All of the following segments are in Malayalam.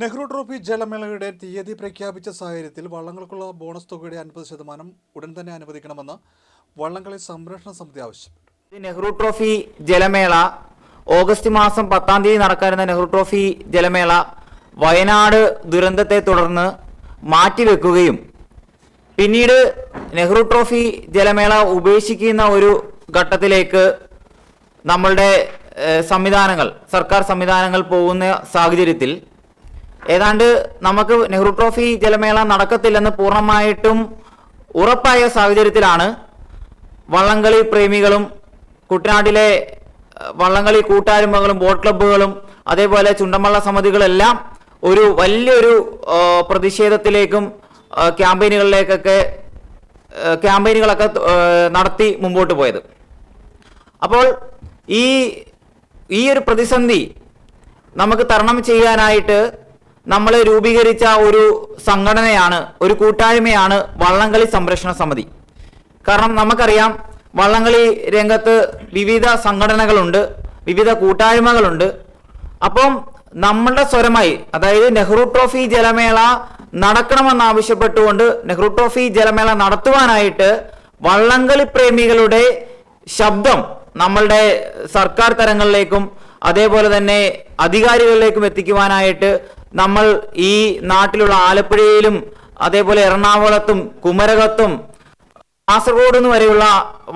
നെഹ്റു ട്രോഫി ജലമേളയുടെ തീയതി പ്രഖ്യാപിച്ച സാഹചര്യത്തിൽ വള്ളങ്ങൾക്കുള്ള ബോണസ് തുകയുടെ അൻപത് ശതമാനം ഉടൻ തന്നെ അനുവദിക്കണമെന്ന് വള്ളംകളി സംരക്ഷണ സമിതി ആവശ്യപ്പെട്ടു. നെഹ്റു ട്രോഫി ജലമേള. ഓഗസ്റ്റ് മാസം പത്താം തീയതി നടക്കാനിരുന്ന നെഹ്റു ട്രോഫി ജലമേള വയനാട് ദുരന്തത്തെ തുടർന്ന് മാറ്റിവെക്കുകയും പിന്നീട് നെഹ്റു ട്രോഫി ജലമേള ഉപേക്ഷിക്കുന്ന ഒരു ഘട്ടത്തിലേക്ക് നമ്മളുടെ സംവിധാനങ്ങൾ സർക്കാർ സംവിധാനങ്ങൾ പോകുന്ന സാഹചര്യത്തിൽ ഏതാണ്ട് നമുക്ക് നെഹ്റു ട്രോഫി ജലമേള നടക്കത്തില്ലെന്ന് പൂർണമായിട്ടും ഉറപ്പായ സാഹചര്യത്തിലാണ് വള്ളംകളി പ്രേമികളും കുട്ടനാട്ടിലെ വള്ളംകളി കൂട്ടായ്മകളും ബോട്ട് ക്ലബ്ബുകളും അതേപോലെ ചുണ്ടമള്ള സമിതികളെല്ലാം ഒരു വലിയൊരു പ്രതിഷേധത്തിലേക്കും ക്യാമ്പയിനുകളിലേക്കൊക്കെ ക്യാമ്പയിനുകളൊക്കെ നടത്തി മുമ്പോട്ട് പോയത്. അപ്പോൾ ഈ ഈ ഒരു പ്രതിസന്ധി നമുക്ക് തരണം ചെയ്യാനായിട്ട് നമ്മൾ രൂപീകരിച്ച ഒരു സംഘടനയാണ് ഒരു കൂട്ടായ്മയാണ് വള്ളംകളി സംരക്ഷണ സമിതി. കാരണം നമുക്കറിയാം വള്ളംകളി രംഗത്ത് വിവിധ സംഘടനകളുണ്ട് വിവിധ കൂട്ടായ്മകളുണ്ട്. അപ്പം നമ്മളുടെ സ്വരമായി അതായത് നെഹ്റു ട്രോഫി ജലമേള നടക്കണമെന്നാവശ്യപ്പെട്ടുകൊണ്ട് നെഹ്റു ട്രോഫി ജലമേള നടത്തുവാനായിട്ട് വള്ളംകളി പ്രേമികളുടെ ശബ്ദം നമ്മളുടെ സർക്കാർ തലങ്ങളിലേക്കും അതേപോലെ തന്നെ അധികാരികളിലേക്കും എത്തിക്കുവാനായിട്ട് നമ്മൾ ഈ നാട്ടിലുള്ള ആലപ്പുഴയിലും അതേപോലെ എറണാകുളത്തും കുമരകത്തും കാസർഗോഡ് എന്ന് വരെയുള്ള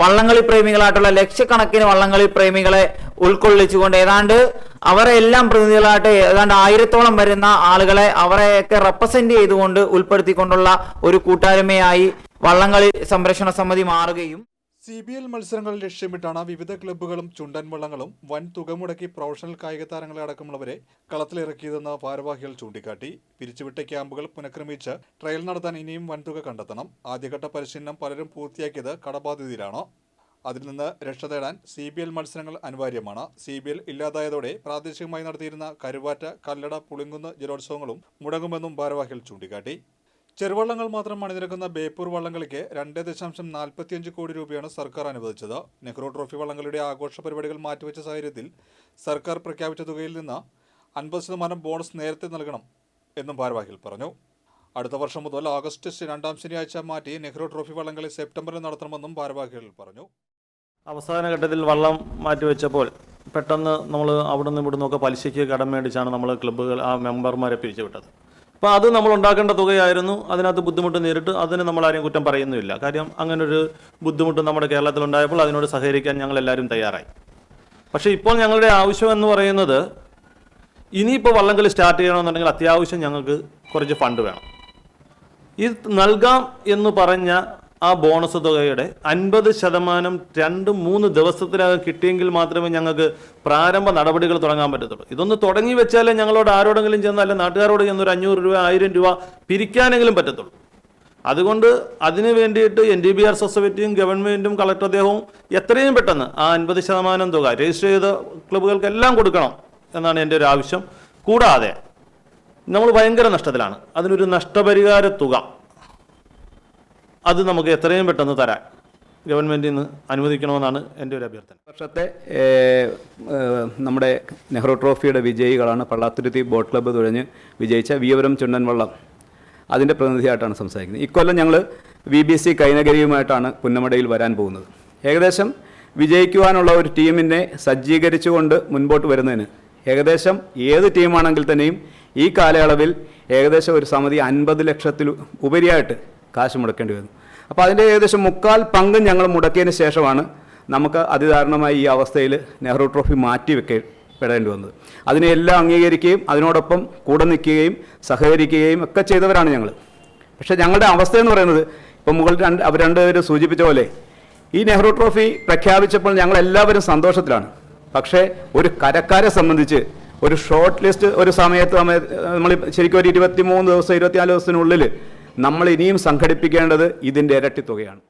വള്ളംകളി പ്രേമികളായിട്ടുള്ള ലക്ഷക്കണക്കിന് വള്ളംകളി പ്രേമികളെ ഉൾക്കൊള്ളിച്ചുകൊണ്ട് ഏതാണ്ട് അവരെ എല്ലാം പ്രതിനിധികളായിട്ട് ഏതാണ്ട് ആയിരത്തോളം വരുന്ന ആളുകളെ അവരെയൊക്കെ റെപ്രസെന്റ് ചെയ്തുകൊണ്ട് ഉൾപ്പെടുത്തിക്കൊണ്ടുള്ള ഒരു കൂട്ടായ്മയായി വള്ളംകളി സംരക്ഷണ സമിതി മാറുകയും സി ബി എൽ മത്സരങ്ങൾ ലക്ഷ്യമിട്ടാണ് വിവിധ ക്ലബ്ബുകളും ചുണ്ടൻ വള്ളങ്ങളും വൻ തുക മുടക്കി പ്രൊഫഷണൽ കായിക താരങ്ങളെ അടക്കമുള്ളവരെ കളത്തിലിറക്കിയതെന്ന് ഭാരവാഹികൾ ചൂണ്ടിക്കാട്ടി. പിരിച്ചുവിട്ട ക്യാമ്പുകൾ പുനഃക്രമിച്ച് ട്രയൽ നടത്താൻ ഇനിയും വൻതുക കണ്ടെത്തണം. ആദ്യഘട്ട പരിശീലനം പലരും പൂർത്തിയാക്കിയത് കടബാധിതയിലാണ് അതിൽ നിന്ന് രക്ഷ തേടാൻ സി ബി എൽ മത്സരങ്ങൾ അനിവാര്യമാണ്. സി ബി എൽ ഇല്ലാതായതോടെ പ്രാദേശികമായി നടത്തിയിരുന്ന കരുവാറ്റ കല്ലട പുളിങ്കുന്ന് ജലോത്സവങ്ങളും മുടങ്ങുമെന്നും ഭാരവാഹികൾ ചൂണ്ടിക്കാട്ടി. ചെറുവള്ളങ്ങൾ മാത്രം അണിനിരക്കുന്ന ബേപ്പൂർ വള്ളംകളിക്ക് രണ്ട് ദശാംശം നാൽപ്പത്തിയഞ്ച് കോടി രൂപയാണ് സർക്കാർ അനുവദിച്ചത്. നെഹ്റു ട്രോഫി വള്ളംകളിയുടെ ആഘോഷ പരിപാടികൾ മാറ്റിവെച്ച സാഹചര്യത്തിൽ സർക്കാർ പ്രഖ്യാപിച്ച തുകയിൽ നിന്ന് അൻപത് ശതമാനം ബോണസ് നേരത്തെ നൽകണം എന്നും ഭാരവാഹികൾ പറഞ്ഞു. അടുത്ത വർഷം മുതൽ ഓഗസ്റ്റ് രണ്ടാം ശനിയാഴ്ച മാറ്റി നെഹ്റു ട്രോഫി വള്ളംകളി സെപ്റ്റംബറിൽ നടത്തണമെന്നും ഭാരവാഹികൾ പറഞ്ഞു. അവസാന ഘട്ടത്തിൽ വള്ളം മാറ്റിവെച്ചപ്പോൾ പെട്ടെന്ന് നമ്മൾ അവിടെ നിന്ന് ഇവിടെ പലിശയ്ക്ക് കടം മേടിച്ചാണ് നമ്മൾ ക്ലബ്ബുകൾ ആ മെമ്പർമാരെ പിരിച്ചുവിട്ടത്. അപ്പോൾ അത് നമ്മൾ ഉണ്ടാക്കേണ്ട തുകയായിരുന്നു. അതിനകത്ത് ബുദ്ധിമുട്ട് നേരിട്ട് അതിന് നമ്മൾ ആരെയും കുറ്റം പറയുന്നുമില്ല. കാര്യം അങ്ങനൊരു ബുദ്ധിമുട്ട് നമ്മുടെ കേരളത്തിൽ ഉണ്ടായപ്പോൾ അതിനോട് സഹകരിക്കാൻ ഞങ്ങൾ എല്ലാവരും തയ്യാറായി. പക്ഷേ ഇപ്പോൾ ഞങ്ങളുടെ ആവശ്യം എന്ന് പറയുന്നത് ഇനിയിപ്പോൾ വള്ളംകളി സ്റ്റാർട്ട് ചെയ്യണമെന്നുണ്ടെങ്കിൽ അത്യാവശ്യം ഞങ്ങൾക്ക് കുറച്ച് ഫണ്ട് വേണം. ഇത് നൽകാം എന്ന് പറഞ്ഞ ആ ബോണസ് തുകയുടെ അൻപത് ശതമാനം രണ്ട് മൂന്ന് ദിവസത്തിനകം കിട്ടിയെങ്കിൽ മാത്രമേ ഞങ്ങൾക്ക് പ്രാരംഭ നടപടികൾ തുടങ്ങാൻ പറ്റത്തുള്ളൂ. ഇതൊന്ന് തുടങ്ങി വെച്ചാലേ ഞങ്ങളോട് ആരോടെങ്കിലും ചെന്ന് അല്ല നാട്ടുകാരോട് ചെന്ന് ഒരു അഞ്ഞൂറ് രൂപ ആയിരം രൂപ പിരിക്കാനെങ്കിലും പറ്റത്തുള്ളൂ. അതുകൊണ്ട് അതിന് വേണ്ടിയിട്ട് എൻ ഡി ബി ആർ സൊസൈറ്റിയും ഗവൺമെന്റും കളക്ടർ അദ്ദേഹവും എത്രയും പെട്ടെന്ന് ആ അൻപത് ശതമാനം തുക രജിസ്റ്റർ ചെയ്ത ക്ലബ്ബുകൾക്കെല്ലാം കൊടുക്കണം എന്നാണ് എന്റെ ഒരു ആവശ്യം. കൂടാതെ നമ്മൾ ഭയങ്കര നഷ്ടത്തിലാണ്. അതിനൊരു നഷ്ടപരിഹാര തുക അത് നമുക്ക് എത്രയും പെട്ടെന്ന് തരാൻ ഗവൺമെന്റിൽ നിന്ന് അനുവദിക്കണമെന്നാണ് എന്റെ ഒരു അഭ്യർത്ഥന. വർഷത്തെ നമ്മുടെ നെഹ്റു ട്രോഫിയുടെ വിജയികളാണ് പള്ളാത്തുരുത്തി ബോട്ട് ക്ലബ്ബ് തുഴഞ്ഞ് വിജയിച്ച വിയവരം ചുണ്ടൻവള്ളം. അതിന്റെ പ്രതിനിധിയായിട്ടാണ് സംസാരിക്കുന്നത്. ഇക്കൊല്ലം ഞങ്ങൾ വി ബി സി കൈനഗരിയുമായിട്ടാണ് പുന്നമടയിൽ വരാൻ പോകുന്നത്. ഏകദേശം വിജയിക്കുവാനുള്ള ഒരു ടീമിനെ സജ്ജീകരിച്ചുകൊണ്ട് മുൻപോട്ട് വരുന്നതിന് ഏകദേശം ഏത് ടീമാണെങ്കിൽ തന്നെയും ഈ കാലയളവിൽ ഏകദേശം ഒരു സമിതി അൻപത് ലക്ഷത്തിൽ ഉപരിയായിട്ട് കാശ് മുടക്കേണ്ടി വന്നു. അപ്പോൾ അതിന്റെ ഏകദേശം മുക്കാൽ പങ്കും ഞങ്ങൾ മുടക്കിയതിന് ശേഷമാണ് നമുക്ക് അതിദാരുണമായി ഈ അവസ്ഥയിൽ നെഹ്റു ട്രോഫി മാറ്റി വെക്കപ്പെടേണ്ടി വന്നത്. അതിനെ എല്ലാം അംഗീകരിക്കുകയും അതിനോടൊപ്പം കൂടെ നിൽക്കുകയും സഹകരിക്കുകയും ഒക്കെ ചെയ്തവരാണ് ഞങ്ങൾ. പക്ഷേ ഞങ്ങളുടെ അവസ്ഥ എന്ന് പറയുന്നത് ഇപ്പം മുകൾ രണ്ട് അവർ രണ്ടുപേരും സൂചിപ്പിച്ച പോലെ ഈ നെഹ്റു ട്രോഫി പ്രഖ്യാപിച്ചപ്പോൾ ഞങ്ങൾ എല്ലാവരും സന്തോഷത്തിലാണ്. പക്ഷേ ഒരു കരക്കാരെ സംബന്ധിച്ച് ഒരു ഷോർട്ട് ലിസ്റ്റ് ഒരു സമയത്ത് നമ്മൾ ശരിക്കും ഒരു ഇരുപത്തി മൂന്ന് ദിവസം ഇരുപത്തിനാല് ദിവസത്തിനുള്ളിൽ നമ്മൾ ഇനിയും സംഘടിപ്പിക്കേണ്ടത് ഇതിന്റെ ഇരട്ടി തുകയാണ്